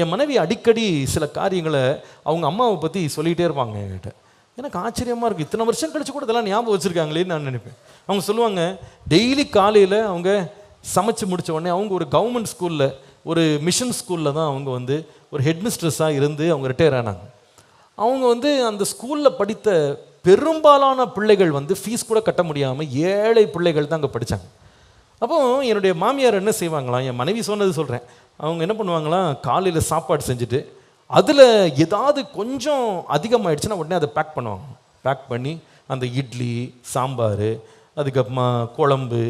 என் மனைவி அடிக்கடி சில காரியங்களை அவங்க அம்மாவை பற்றி சொல்லிகிட்டே இருப்பாங்க என்கிட்ட. எனக்கு ஆச்சரியமாக இருக்குது இத்தனை வருஷம் கழிச்சு கூட இதெல்லாம் ஞாபகம் வச்சுருக்காங்களேன்னு நான் நினைப்பேன். அவங்க சொல்லுவாங்க டெய்லி காலையில் அவங்க சமைச்சு முடித்த உடனே அவங்க ஒரு கவர்மெண்ட் ஸ்கூலில் ஒரு மிஷன் ஸ்கூலில் தான் அவங்க வந்து ஒரு ஹெட்மிஸ்ட்ரஸாக இருந்து அவங்க ரிட்டையர் ஆனாங்க. அவங்க வந்து அந்த ஸ்கூலில் படித்த பெரும்பாலான பிள்ளைகள் வந்து ஃபீஸ் கூட கட்ட முடியாமல் ஏழை பிள்ளைகள் தான் அங்கே படித்தாங்க அப்போ என்னுடைய மாமியார் என்ன செய்வாங்களாம்? என் மனைவி சொன்னது சொல்கிறேன் அவங்க என்ன பண்ணுவாங்களாம் காலையில் சாப்பாடு செஞ்சுட்டு அதில் ஏதாவது கொஞ்சம் அதிகமாகிடுச்சுன்னா உடனே அதை பேக் பண்ணுவாங்க. பேக் பண்ணி அந்த இட்லி சாம்பார் அதுக்கப்புறமா குழம்பு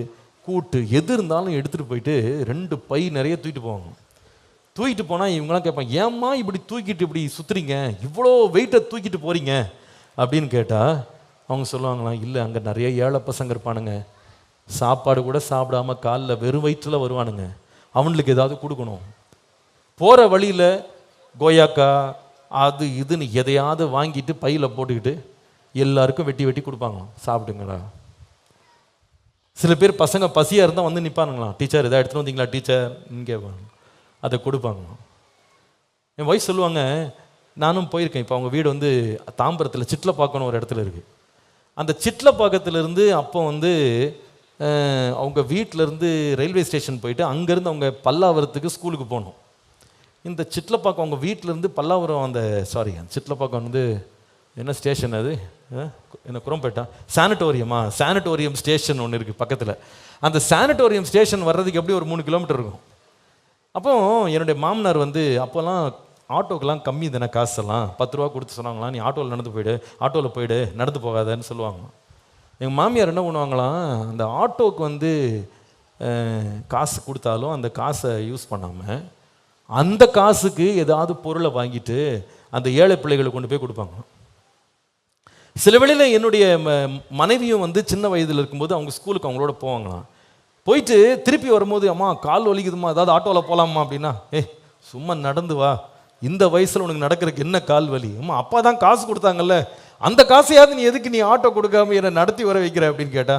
கூட்டு எது இருந்தாலும் எடுத்துகிட்டு போயிட்டு ரெண்டு பை நிறைய தூக்கிட்டு போவாங்க. தூக்கிட்டு போனால் இவங்களாம் கேட்பாங்க ஏம்மா இப்படி தூக்கிட்டு இப்படி சுற்றுறீங்க இவ்வளோ வெயிட்டை தூக்கிட்டு போகிறீங்க அப்படின்னு கேட்டால் அவங்க சொல்லுவாங்களாம் இல்லை அங்கே நிறைய ஏழை பசங்க இருப்பானுங்க. சாப்பாடு கூட சாப்பிடாம காலில் வெறும் வயிற்றில் வருவானுங்க. அவனுக்கு ஏதாவது கொடுக்கணும். போகிற வழியில் கோயாக்கா அது இதுன்னு எதையாவது வாங்கிட்டு பையில் போட்டுக்கிட்டு எல்லாருக்கும் வெட்டி வெட்டி கொடுப்பாங்களாம். சாப்பிடுங்களா சில பேர் பசங்க பசியாக இருந்தால் வந்து நிற்பானுங்களாம் டீச்சர் எதாவது எடுத்துகிட்டு வந்தீங்களா டீச்சர்? இங்கே அதை கொடுப்பாங்க என் வயசு சொல்லுவாங்க நானும் போயிருக்கேன். இப்போ அவங்க வீடு வந்து தாம்பரத்தில் சிட்லப்பாக்கம்னு ஒரு இடத்துல இருக்குது அந்த சிட்லப்பாக்கத்துலேருந்து அப்போ வந்து அவங்க வீட்டிலேருந்து ரயில்வே ஸ்டேஷன் போயிட்டு அங்கேருந்து அவங்க பல்லாவரத்துக்கு ஸ்கூலுக்கு போகணும். இந்த சிட்லப்பாக்கம் அவங்க வீட்டிலேருந்து பல்லாவரம் அந்த சாரி அந்த சிட்லப்பாக்கம் வந்து என்ன ஸ்டேஷன் அது? என்ன குரம்பேட்டா? சானிட்டோரியமா சானிட்டோரியம் ஸ்டேஷன் ஒன்று இருக்குது பக்கத்தில். அந்த சானிட்டோரியம் ஸ்டேஷன் வர்றதுக்கு எப்படி ஒரு மூணு கிலோமீட்டர் இருக்கும்? அப்போ என்னுடைய மாமனார் வந்து அப்போல்லாம் ஆட்டோக்கெலாம் கம்மி தானே காசெல்லாம். பத்து ரூபா கொடுத்து சொன்னாங்களாம். நீ ஆட்டோவில் நடந்து போயிடு. ஆட்டோவில் போயிடு. நடந்து போகாதன்னு சொல்லுவாங்களாம். எங்கள் மாமியார் என்ன பண்ணுவாங்களாம் அந்த ஆட்டோவுக்கு வந்து காசு கொடுத்தாலும் அந்த காசை யூஸ் பண்ணாமல் அந்த காசுக்கு ஏதாவது பொருளை வாங்கிட்டு அந்த ஏழை பிள்ளைகளை கொண்டு போய் கொடுப்பாங்க. சில வேளையில் என்னுடைய ம- மனைவியும் வந்து சின்ன வயதில் இருக்கும்போது அவங்க ஸ்கூலுக்கு அவங்களோட போவாங்களாம். போயிட்டு திருப்பி வரும்போது அம்மா கால் வலிக்குதும்மா ஏதாவது ஆட்டோவில் போகலாமா அப்படின்னா ஏ சும்மா நடந்து வா. இந்த வயசில் உனக்கு நடக்கிறதுக்கு என்ன கால் வலி? அம்மா அப்பா தான் காசு கொடுத்தாங்கல்ல. அந்த காசையாவது நீ எதுக்கு நீ ஆட்டோ கொடுக்காம என்னை நடத்தி வர வைக்கிற அப்படின்னு கேட்டா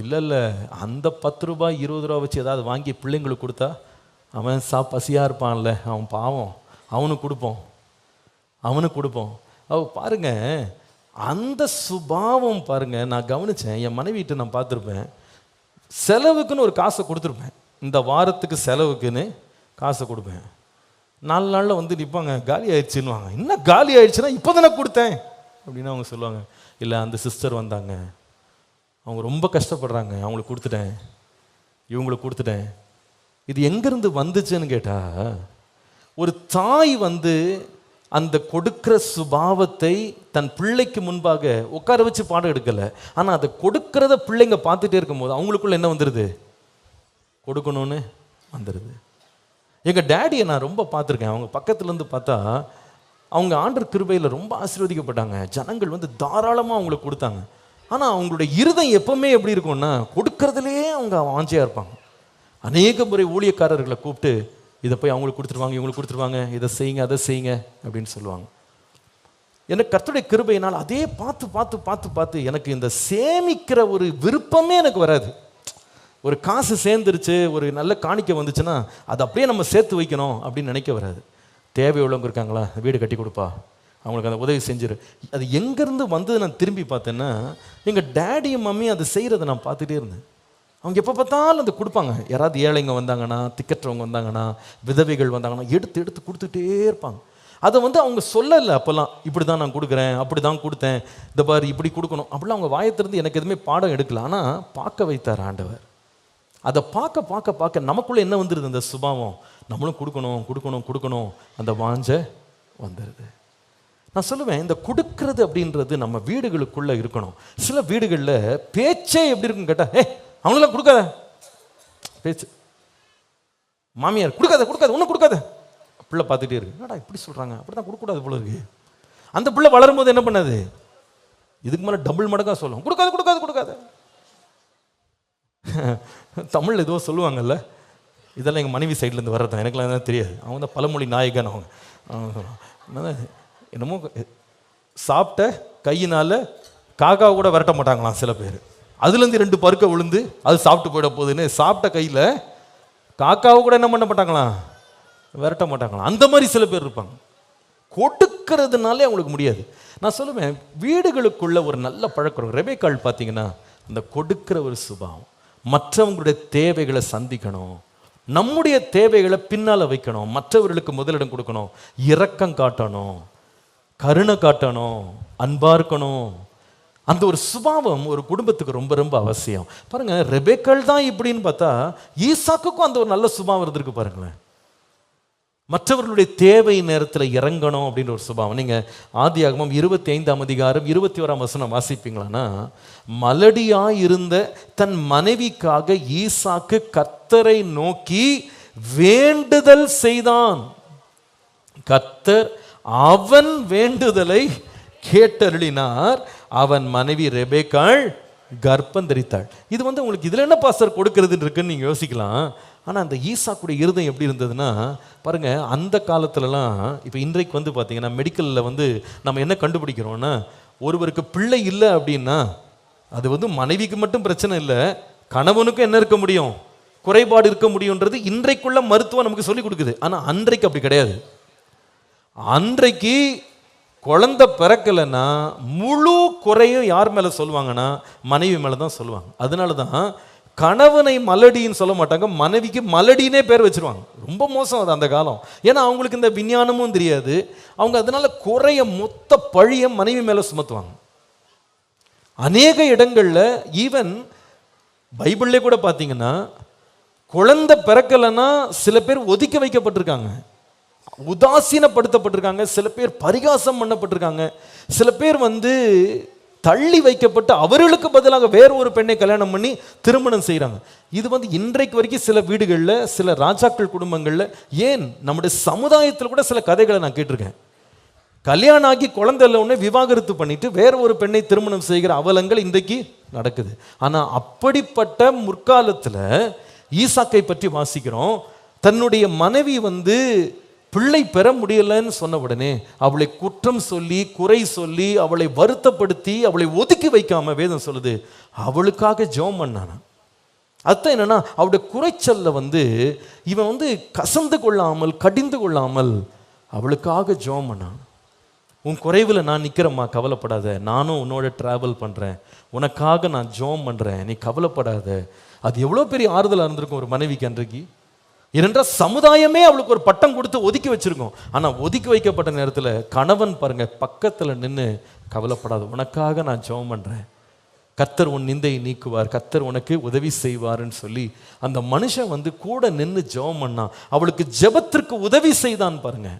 இல்லை இல்லை அந்த பத்து ரூபாய் இருபது ரூபா வச்சு ஏதாவது வாங்கி பிள்ளைங்களுக்கு கொடுத்தா அவன் சா பசியாக இருப்பான்ல அவன் பாவம் அவனுக்கு கொடுப்போம் அவனுக்கு கொடுப்போம். அவ பாருங்க அந்த சுபாவம் பாருங்க நான் கவனிச்சேன் என் மனைவிட்டு நான் பார்த்துருப்பேன் செலவுக்குன்னு ஒரு காசை கொடுத்துருப்பேன். இந்த வாரத்துக்கு செலவுக்குன்னு காசை கொடுப்பேன். நாலு நாளில் வந்து நிற்பாங்க காலி ஆயிடுச்சுன்னுவாங்க. என்ன காலி ஆயிடுச்சுன்னா இப்போ தானே கொடுத்தேன். அப்படின்னு அவங்க சொல்லுவாங்க இல்லை அந்த சிஸ்டர் வந்தாங்க. அவங்க ரொம்ப கஷ்டப்படுறாங்க. அவங்களுக்கு கொடுத்துட்டேன். இவங்களுக்கு கொடுத்துட்டேன். இது எங்கேருந்து வந்துச்சுன்னு கேட்டால் ஒரு தாய் வந்து அந்த கொடுக்கிற சுபாவத்தை தன் பிள்ளைக்கு முன்பாக உட்கார வச்சு பாடம் எடுக்கலை. ஆனால் அதை கொடுக்கறத பிள்ளைங்க பார்த்துட்டே இருக்கும்போது அவங்களுக்குள்ள என்ன வந்துடுது கொடுக்கணும்னு வந்துடுது எங்கள் டேடியை நான் ரொம்ப பார்த்துருக்கேன். அவங்க பக்கத்துலேருந்து பார்த்தா அவங்க ஆண்டர் கிருபையில் ரொம்ப ஆசீர்வதிக்கப்பட்டாங்க. ஜனங்கள் வந்து தாராளமாக அவங்களுக்கு கொடுத்தாங்க. ஆனால் அவங்களுடைய இருதம் எப்பவுமே எப்படி இருக்கும்னா கொடுக்கறதுலேயே அவங்க வாஞ்சியாக இருப்பாங்க. அநேக முறை ஊழியக்காரர்களை கூப்பிட்டு இதை போய் அவங்களுக்கு கொடுத்துருவாங்க இவங்களுக்கு கொடுத்துருவாங்க இதை செய்யுங்க அதை செய்யுங்க அப்படின்னு சொல்லுவாங்க. எனக்கு கர்த்தருடைய கிருபையினால் அதே பார்த்து பார்த்து பார்த்து பார்த்து எனக்கு இந்த சேமிக்கிற ஒரு விருப்பமே எனக்கு வராது. ஒரு காசு சேர்ந்துருச்சு ஒரு நல்ல காணிக்கை வந்துச்சுன்னா அதை அப்படியே நம்ம சேர்த்து வைக்கணும் அப்படின்னு நினைக்க வராது. தேவை உள்ளவங்க இருக்காங்களா? வீடு கட்டி கொடுப்பா. அவங்களுக்கு அந்த உதவி செஞ்சிரு. அது எங்கேருந்து வந்தது நான் திரும்பி பார்த்தேன்னா எங்கள் டேடியும் மம்மியும் அதை செய்கிறத நான் பார்த்துட்டே இருந்தேன். அவங்க எப்போ பார்த்தாலும் அதை கொடுப்பாங்க. யாராவது ஏழைங்க வந்தாங்கன்னா திக்கற்றவங்க வந்தாங்கன்னா விதவைகள் வந்தாங்கன்னா எடுத்து எடுத்து கொடுத்துட்டே இருப்பாங்க. அதை வந்து அவங்க சொல்லலை அப்போல்லாம். இப்படி தான் நான் கொடுக்குறேன் அப்படி தான் கொடுத்தேன். இந்த பாரு இப்படி கொடுக்கணும். அப்படிலாம் அவங்க வாயத்திலிருந்து எனக்கு எதுவுமே பாடம் எடுக்கல. ஆனால் பார்க்க வைத்தார் ஆண்டவர். அதை பார்க்க பார்க்க பார்க்க நமக்குள்ளே என்ன வந்துடுது அந்த சுபாவம்? நம்மளும் கொடுக்கணும் கொடுக்கணும் கொடுக்கணும். அந்த வாஞ்ச வந்துடுது நான் சொல்லுவேன் இந்த கொடுக்கறது அப்படின்றது நம்ம வீடுகளுக்குள்ள இருக்கணும். சில வீடுகளில் பேச்சே எப்படி இருக்குன்னு கேட்டா ஏ அவங்களாம் கொடுக்காத. பேச்சு. மாமியார் கொடுக்காத கொடுக்காத ஒன்றும் கொடுக்காத. பிள்ளை பார்த்துட்டே இருக்கு. என்னடா இப்படி சொல்கிறாங்க அப்படி தான் கொடுக்கக்கூடாது போல இருக்கு. அந்த பிள்ளை வளரும் போது என்ன பண்ணாது? இதுக்கு மேலே டபுள் மடங்காக சொல்லும். கொடுக்காத கொடுக்காது கொடுக்காத. தமிழ் ஏதோ சொல்லுவாங்கல்ல இதெல்லாம் எங்கள் மனைவி சைட்லேருந்து வர்றது எனக்குலாம் எதுவும் தெரியாது. அவங்க தான் பழமொழி நாயகன் அவங்க. என்னமோ சாப்பிட்ட கையினால் காக்கா கூட விரட்ட மாட்டாங்களாம் சில பேர். அதுலேருந்து ரெண்டு பருக்க விழுந்து அது சாப்பிட்டு போயிட போகுதுன்னு சாப்பிட்ட கையில் காக்காவை கூட என்ன பண்ண மாட்டாங்களாம்? விரட்ட மாட்டாங்களாம். அந்த மாதிரி சில பேர் இருப்பாங்க. கொடுக்கறதுனாலே அவங்களுக்கு முடியாது. நான் சொல்லுவேன் வீடுகளுக்குள்ள ஒரு நல்ல பழக்கம் ரெபேக்கால் பார்த்தீங்கன்னா அந்த கொடுக்கிற ஒரு சுபாவம். மற்றவங்களுடைய தேவைகளை சந்திக்கணும். நம்முடைய தேவைகளை பின்னால் வைக்கணும். மற்றவர்களுக்கு முதலிடம் கொடுக்கணும். இரக்கம் காட்டணும். கருணை காட்டணும். அன்பாக இருக்கணும். அந்த ஒரு சுபாவம் ஒரு குடும்பத்துக்கு ரொம்ப ரொம்ப அவசியம். பாருங்கள் ரெபேக்கள் தான் இப்படின்னு பார்த்தா ஈசாக்குக்கும் அந்த ஒரு நல்ல சுபாவம் இருந்திருக்கு பாருங்களேன். மற்றவர்களுடைய தேவை நேரத்தில் இறங்கணும் அப்படின்ற ஒரு சுபாவம். நீங்கள் ஆதியாகமம் இருபத்தி ஐந்தாம் அதிகாரம் இருபத்தி ஓராம் வசனம் வாசிப்பீங்களான்னா மலடியாக இருந்த தன் மனைவிக்காக ஈசாக்கு கத்தரை நோக்கி வேண்டுதல் செய்தான். கத்தர் அவன் வேண்டுதலை கேட்டருளினார். அவன் மனைவி ரெபேக்காள் கர்ப்பந்தரித்தாள் இது வந்து உங்களுக்கு இதில் என்ன பாஸ்டர் கொடுக்கறதுன்னு இருக்குன்னு நீங்கள் யோசிக்கலாம். ஆனால் அந்த ஈசாக்குடைய இருதயம் எப்படி இருந்ததுன்னா பாருங்க அந்த காலத்துலலாம் இப்போ இன்றைக்கு வந்து பார்த்தீங்கன்னா மெடிக்கலில் வந்து நம்ம என்ன கண்டுபிடிக்கிறோம்னா ஒருவருக்கு பிள்ளை இல்லை அப்படின்னா அது வந்து மனைவிக்கு மட்டும் பிரச்சனை இல்லை கணவனுக்கும் என்ன இருக்க முடியும்? குறைபாடு இருக்க முடியுன்றது இன்றைக்குள்ள மருத்துவம் நமக்கு சொல்லி கொடுக்குது. ஆனால் அன்றைக்கு அப்படி கிடையாது. அன்றைக்கு குழந்தை பிறக்கலைன்னா முழு குறையும் யார் மேலே சொல்லுவாங்கன்னா மனைவி மேலே தான் சொல்லுவாங்க. அதனால தான் கணவனை மலடின்னு சொல்ல மாட்டாங்க மனைவிக்கு மலடினே பேர் வச்சிருவாங்க. ரொம்ப மோசம் அது அந்த காலம். ஏன்னா அவங்களுக்கு இந்த விஞ்ஞானமும் தெரியாது. அவங்க அதனால குறைய மொத்த பழிய மனைவி மேலே சுமத்துவாங்க. அநேக இடங்களில் ஈவன் பைபிள்லே கூட பார்த்தீங்கன்னா குழந்தை பிறக்கலைன்னா சில பேர் ஒதுக்கி வைக்கப்பட்டிருக்காங்க. உதாசீனப்படுத்தப்பட்டிருக்காங்க சில பேர் பரிகாசம் பண்ணப்பட்டிருக்காங்க. சில பேர் வந்து தள்ளி வைக்கப்பட்டு அவர்களுக்கு பதிலாக வேற ஒரு பெண்ணை கல்யாணம் பண்ணி திருமணம் செய்கிறாங்க இது வந்து இன்றைக்கு வரைக்கும் சில வீடுகளில் சில ராஜாக்கள் குடும்பங்களில் ஏன் நம்முடைய சமுதாயத்தில் கூட சில கதைகளை நான் கேட்டிருக்கேன். கல்யாணம் ஆகி குழந்தை இல்லை விவாகரத்து பண்ணிட்டு வேற ஒரு பெண்ணை திருமணம் செய்கிற அவலங்கள் இன்றைக்கு நடக்குது. ஆனால் அப்படிப்பட்ட முற்காலத்தில் ஈசாக்கை பற்றி வாசிக்கிறோம். தன்னுடைய மனைவி வந்து பிள்ளை பெற முடியலன்னு சொன்ன உடனே அவளை குற்றம் சொல்லி குறை சொல்லி அவளை வருத்தப்படுத்தி அவளை ஒதுக்கி வைக்காம வேதம் சொல்லுது. அவளுக்காக ஜெபம் பண்ணானா? அர்த்தம் என்னன்னா அவருடைய குறைச்சல்ல வந்து இவன் வந்து கசந்து கொள்ளாமல் கடிந்து கொள்ளாமல் அவளுக்காக ஜோம் பண்ணான் உன் குறைவில் நான் நிற்கிறேம்மா கவலைப்படாத. நானும் உன்னோட ட்ராவல் பண்ணுறேன் உனக்காக நான் ஜோம் பண்ணுறேன் நீ கவலைப்படாத. அது எவ்வளோ பெரிய ஆறுதலாக இருந்திருக்கும் ஒரு மனைவிக்கு அன்றைக்கு. ஏனென்றால் சமுதாயமே அவளுக்கு ஒரு பட்டம் கொடுத்து ஒதுக்கி வச்சிருக்கோம். ஆனால் ஒதுக்கி வைக்கப்பட்ட நேரத்தில் கணவன் பாருங்க பக்கத்தில் நின்று கவலைப்படாது. உனக்காக நான் ஜெபம் பண்ணுறேன் கத்தர் உன் நிந்தையை நீக்குவார். கத்தர் உனக்கு உதவி செய்வார்ன்னு சொல்லி அந்த மனுஷன் வந்து கூட நின்று ஜெபம் பண்ணான் அவளுக்கு ஜெபத்திற்கு உதவி செய்தான் பாருங்க.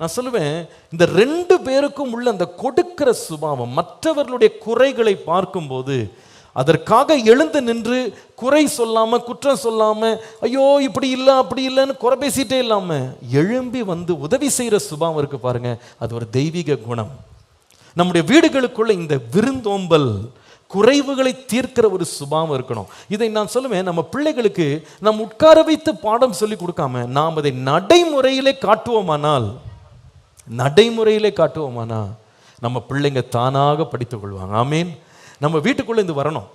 நான் சொல்லுவேன் இந்த ரெண்டு பேருக்கும் உள்ள அந்த கொடுக்கிற சுபாவம் மற்றவர்களுடைய குறைகளை பார்க்கும்போது அதற்காக எழுந்து நின்று குறை சொல்லாமல் குற்றம் சொல்லாமல் ஐயோ இப்படி இல்லை அப்படி இல்லைன்னு குறை பேசிட்டே இல்லாமல் எழும்பி வந்து உதவி செய்கிற சுபாவம் இருக்கு பாருங்க. அது ஒரு தெய்வீக குணம். நம்முடைய வீடுகளுக்குள்ள இந்த விருந்தோம்பல் குறைவுகளை தீர்க்கிற ஒரு சுபாவம் இருக்கணும். இதை நான் சொல்லுவேன் நம்ம பிள்ளைகளுக்கு நம் உட்கார வைத்து பாடம் சொல்லி கொடுக்காம நாம் அதை நடைமுறையிலே காட்டுவோமானால் நடைமுறையிலே காட்டுவோமானா நம்ம பிள்ளைங்க தானாக படித்துக் கொள்வாங்க. ஆமீன். நம்ம வீட்டுக்குள்ளே இது வரணும்.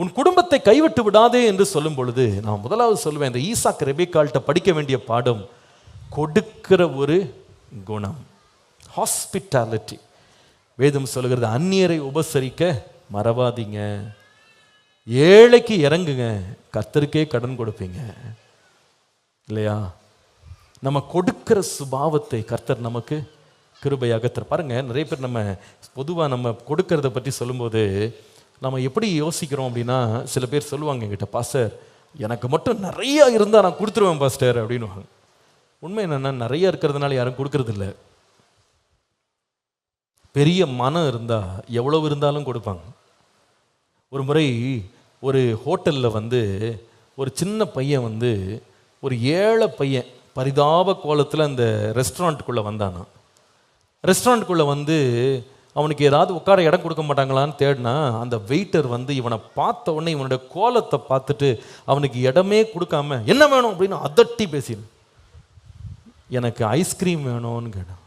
உன் குடும்பத்தை கைவிட்டு விடாதே என்று சொல்லும் பொழுது நான் முதலாவது சொல்லுவேன் இந்த ஈசாக் ரெபிகால்கிட்ட படிக்க வேண்டிய பாடம் கொடுக்கிற ஒரு குணம். ஹாஸ்பிட்டாலிட்டி வேதம் சொல்லுகிறது அந்நியரை உபசரிக்க மறவாதீங்க. ஏழைக்கு இறங்குங்க கர்த்தருக்கே கடன் கொடுப்பீங்க. இல்லையா? நம்ம கொடுக்கிற சுபாவத்தை கர்த்தர் நமக்கு கிருபையாக தர பாருங்க நிறைய பேர் நம்ம பொதுவாக நம்ம கொடுக்கறத பற்றி சொல்லும்போது நம்ம எப்படி யோசிக்கிறோம் அப்படின்னா சில பேர் சொல்லுவாங்க என்கிட்ட பாஸ்டர் எனக்கு மட்டும் நிறைய இருந்தால் நான் கொடுத்துருவேன் பாஸ்டர் அப்படின்னுவாங்க. உண்மை என்னன்னா நிறைய இருக்கிறதுனால யாரும் கொடுக்கறது பெரிய மனம் இருந்தால் எவ்வளவு இருந்தாலும் கொடுப்பாங்க. ஒரு முறை ஒரு ஹோட்டலில் வந்து ஒரு சின்ன பையன் வந்து ஒரு ஏழை பையன் பரிதாப கோலத்தில் அந்த ரெஸ்டாரண்ட்டுக்குள்ளே வந்தானான் ரெஸ்டாரண்ட்டுக்குள்ளே வந்து அவனுக்கு ஏதாவது உட்கார இடம் கொடுக்க மாட்டாங்களான்னு தேடினா அந்த வெயிட்டர் வந்து இவனை பார்த்த உடனே இவனுடைய கோலத்தை பார்த்துட்டு அவனுக்கு இடமே கொடுக்காம என்ன வேணும்? அப்படின்னு அதட்டி பேசிடு. எனக்கு ஐஸ்கிரீம் வேணும்னு கேட்டான்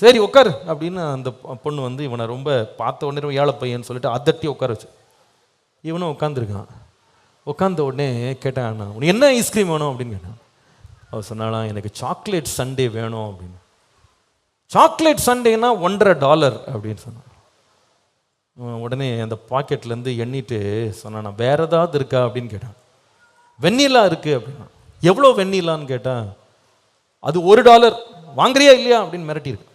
சரி உட்காரு. அப்படின்னு அந்த பொண்ணு வந்து இவனை ரொம்ப பார்த்த உடனே ரொம்ப ஏழை பையன் சொல்லிட்டு அதட்டி உட்கார வச்சு. இவனும் உட்காந்துருக்கான் உட்காந்த உடனே கேட்டான் உனக்கு என்ன ஐஸ்கிரீம் வேணும்? அப்படின்னு கேட்டான். அவர் சொன்னாலாம் எனக்கு சாக்லேட் சண்டே வேணும் அப்படின்னு. சாக்லேட் சண்டேனா ஒன்றரை டாலர் அப்படின்னு சொன்னான். உடனே அந்த பாக்கெட்லேருந்து எண்ணிட்டு சொன்னான் வேற ஏதாவது இருக்கா? அப்படின்னு கேட்டான். வெண்ணிலா இருக்குது அப்படின்னா. எவ்வளோ வெண்ணிலான்னு கேட்டான் அது ஒரு டாலர். வாங்குறியா இல்லையா? அப்படின்னு மிரட்டியிருக்கு.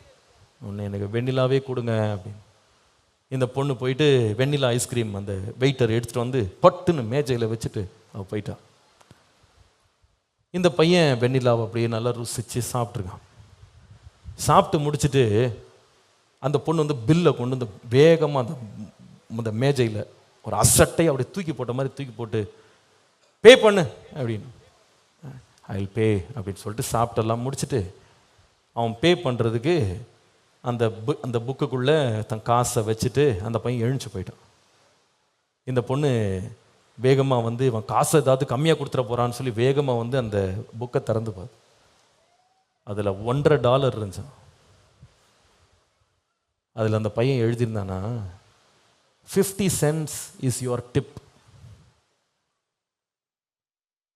ஒன்று எனக்கு வெண்ணிலாவே கொடுங்க அப்படின்னு. இந்த பொண்ணு போயிட்டு வெண்ணிலா ஐஸ்கிரீம் அந்த வெயிட்டர் எடுத்துகிட்டு வந்து பட்டுன்னு மேஜையில் வச்சுட்டு அவள் போயிட்டா. இந்த பையன் வெண்ணிலாவை அப்படியே நல்லா ருசிச்சு சாப்பிட்ருக்கான் சாப்பிட்டு முடிச்சுட்டு அந்த பொண்ணு வந்து பில்லை கொண்டு வந்து வேகமாக அந்த அந்த மேஜையில் ஒரு அசட்டை அப்படியே தூக்கி போட்ட மாதிரி தூக்கி போட்டு பே பண்ணு அப்படின்னு. ஐ பே அப்படின்னு சொல்லிட்டு சாப்பிட்டெல்லாம் முடிச்சுட்டு அவன் பே பண்ணுறதுக்கு அந்த பு அந்த புக்குக்குள்ளே தன் காசை வச்சுட்டு அந்த பையன் எழுந்துச்சு போயிட்டான். இந்த பொண்ணு வேகமாக வந்து இவன் காசை ஏதாவது கம்மியாக கொடுத்துட போகிறான்னு சொல்லி வேகமாக வந்து அந்த புக்கை திறந்து பார்த்து அதில் ஒன்றரை டாலர் இருந்துச்சான் அதில் அந்த பையன் எழுதியிருந்தானா fifty cents is your tip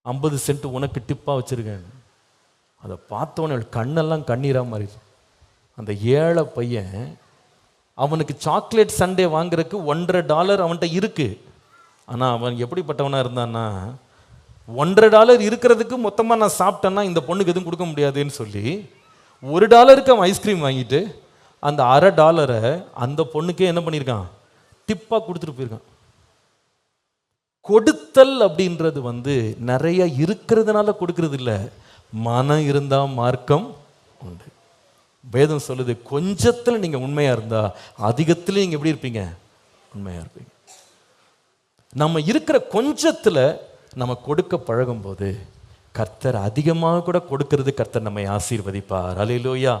ஐம்பது சென்ட் உனக்கு டிப்பாக வச்சுருக்கேன். அதை பார்த்தோன்னே கண்ணெல்லாம் கண்ணீராக மாறிடுச்சு. அந்த ஏழை பையன் அவனுக்கு சாக்லேட் சண்டே வாங்குறதுக்கு ஒன்றரை டாலர் அவன்கிட்ட இருக்குது ஆனால் அவன் எப்படிப்பட்டவனாக இருந்தான்னா ஒன்றரை டாலர் இருக்கிறதுக்கு மொத்தமாக நான் சாப்பிட்டேன்னா இந்த பொண்ணுக்கு எதுவும் கொடுக்க முடியாதுன்னு சொல்லி ஒரு டாலருக்கு அவன் ஐஸ்கிரீம் வாங்கிட்டு அந்த அரை டாலரை அந்த பொண்ணுக்கே என்ன பண்ணியிருக்கான்? டிப்பாக கொடுத்துட்டு போயிருக்கான். கொடுத்தல் அப்படின்றது வந்து நிறைய இருக்கிறதுனால கொடுக்கறது இல்லை. மனம் இருந்தால் மார்க்கம் உண்டு. வேதம் சொல்லுது கொஞ்சத்தில் நீங்கள் உண்மையாக இருந்தால் அதிகத்தில் நீங்கள் எப்படி இருப்பீங்க? உண்மையாக இருப்பீங்க. நம்ம இருக்கிற கொஞ்சத்தில் நம்ம கொடுக்க பழகும்போது கர்த்தர் அதிகமாக கூட கொடுக்கறது கர்த்தர் நம்மை ஆசீர்வதிப்பார். அலையிலோயா